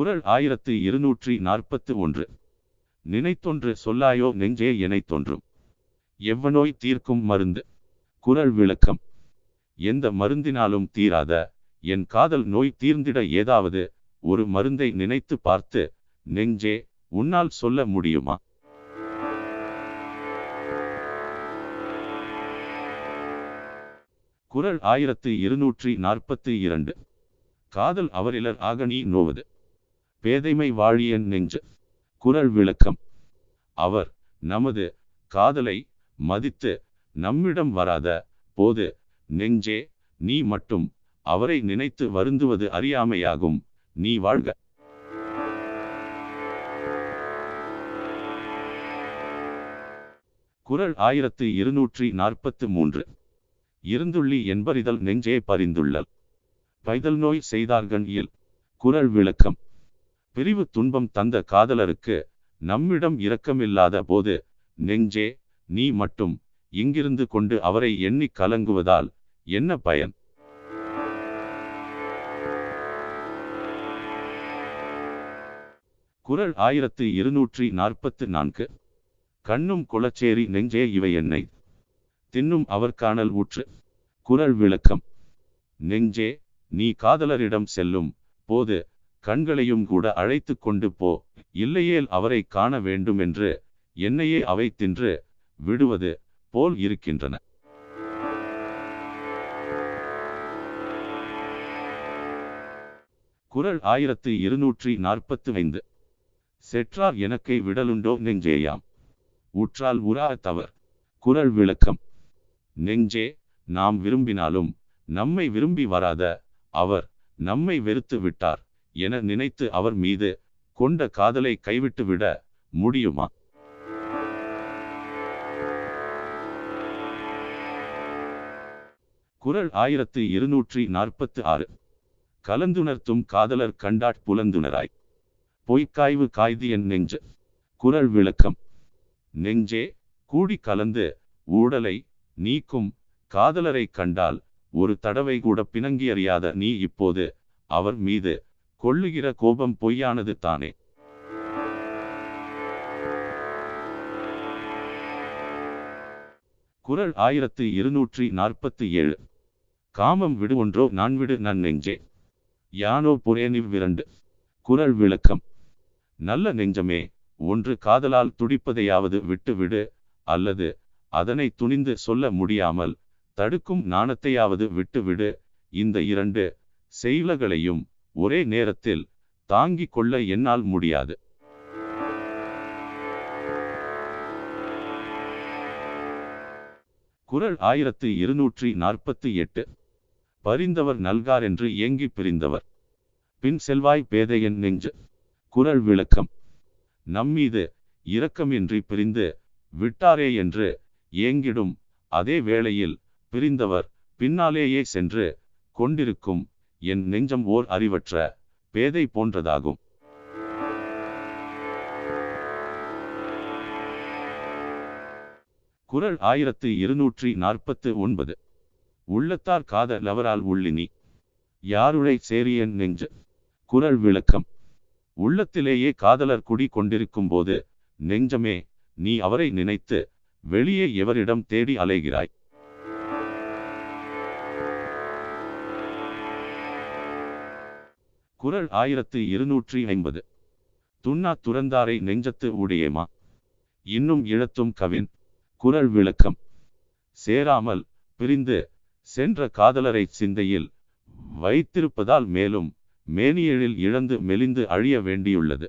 குரல் ஆயிரத்து இருநூற்றி நாற்பத்து ஒன்று. நினைத்தொன்று சொல்லாயோ நெஞ்சே எனைத்தொன்றும் எவ்வநோய் தீர்க்கும் மருந்து? குரல் விளக்கம். எந்த மருந்தினாலும் தீராத என் காதல் நோய் தீர்ந்திட ஏதாவது ஒரு மருந்தை நினைத்து பார்த்து நெஞ்சே உன்னால் சொல்ல முடியுமா? குரல் ஆயிரத்து இருநூற்றி நாற்பத்தி இரண்டு. காதல் அவரிலர் ஆகனி நோவது. பேதைமை வாழியன் நெஞ்சு. குரல் விளக்கம். அவர் நமது காதலை மதித்து நம்மிடம் வராத போது நெஞ்சே நீ மட்டும் அவரை நினைத்து வருந்துவது அறியாமையாகும். நீ வாழ்க. குரல் ஆயிரத்து இருநூற்றி நாற்பத்து மூன்று. இருந்துள்ளி என்பறிதல் நெஞ்சே பரிந்துள்ளல். பைதல் நோய் செய்தார்கள் இயல் குரல் விளக்கம். பிரிவு துன்பம் தந்த காதலருக்கு நம்மிடம் இரக்கமில்லாத போது நெஞ்சே நீ மட்டும் இங்கிருந்து கொண்டு அவரை எண்ணி கலங்குவதால் என்ன பயன்? குரல் ஆயிரத்து இருநூற்றி நாற்பத்து நான்கு. கண்ணும் குளச்சேரி நெஞ்சே இவை என்னை. தின்னும் அவர் காணல் ஊற்று. குரல் விளக்கம். நெஞ்சே நீ காதலரிடம் செல்லும் போது கண்களையும் கூட அழைத்து கொண்டு போ இல்லையேல் அவரை காண வேண்டுமென்று என்னையே அவை தின்று விடுவது போல் இருக்கின்றன. குரல் ஆயிரத்து இருநூற்றி நாற்பத்து ஐந்து செற்றார் எனக்கை விடலுண்டோ நெஞ்சேயாம். உற்றால் உரா தவர். குரல் விளக்கம். நெஞ்சே நாம் விரும்பினாலும் நம்மை விரும்பி வராத அவர் நம்மை வெறுத்து விட்டார். என நினைத்து அவர் மீது கொண்ட காதலை கைவிட்டு விட முடியுமா? குரல் ஆயிரத்து இருநூற்றி நாற்பத்து ஆறு. கலந்துணர்த்தும் காதலர் கண்டாட் புலந்துணராய். பொய்க்காய்வு காய்தியன் நெஞ்சு. குரல் விளக்கம். நெஞ்சே கூடி கலந்து ஊடலை நீக்கும் காதலரை கண்டால் ஒரு தடவை கூட பிணங்கியறியாத நீ இப்போது அவர் மீது கொள்ளுகிற கோபம் பொய்யானது தானே. குரல் ஆயிரத்து இருநூற்றி நாற்பத்தி ஏழு. காமம் விடு ஒன்றோ நான் விடு நன் நெஞ்சே. யானோ புரேனிவ் விரண்டு. குரல் விளக்கம். நல்ல நெஞ்சமே ஒன்று காதலால் துடிப்பதையாவது விட்டு விடு அல்லது அதனை துணிந்து சொல்ல முடியாமல் தடுக்கும் நாணத்தையாவது விட்டுவிடு இந்த இரண்டு செயல்களையும் ஒரே நேரத்தில் தாங்கிக் கொள்ள என்னால் முடியாது. குரல் ஆயிரத்து இருநூற்றி நாற்பத்தி எட்டு. பரிந்தவர் நல்கார் என்று ஏங்கி பிரிந்தவர். பின் செல்வாய் பேதையன் நெஞ்சு. குரல் விளக்கம். நம்மீது இரக்கமின்றி பிரிந்து விட்டாரே என்று ஏங்கிடும் அதே வேளையில் பிரிந்தவர் பின்னாலேயே சென்று கொண்டிருக்கும் என் நெஞ்சம் ஓர் அறிவற்ற பேதை போன்றதாகும். குரல் ஆயிரத்து இருநூற்றி நாற்பத்து ஒன்பது. உள்ளத்தார் காத லவரால் உள்ளினி. யாருடை சேரியன் நெஞ்சு? குரல் விளக்கம். உள்ளத்திலேயே காதலர் குடி கொண்டிருக்கும் போது நெஞ்சமே நீ அவரை நினைத்து வெளியே எவரிடம் தேடி அலைகிறாய்? குரல் ஆயிரத்து இருநூற்றி ஐம்பது. துண்ணா துறந்தாரை நெஞ்சத்து உடையமா? இன்னும் இழத்தும் கவின். குரல் விளக்கம். சேராமல் பிரிந்து சென்ற காதலரை சிந்தையில் வைத்திருப்பதால் மேலும் மேனியலில் இழந்து மெலிந்து அழிய வேண்டியுள்ளது.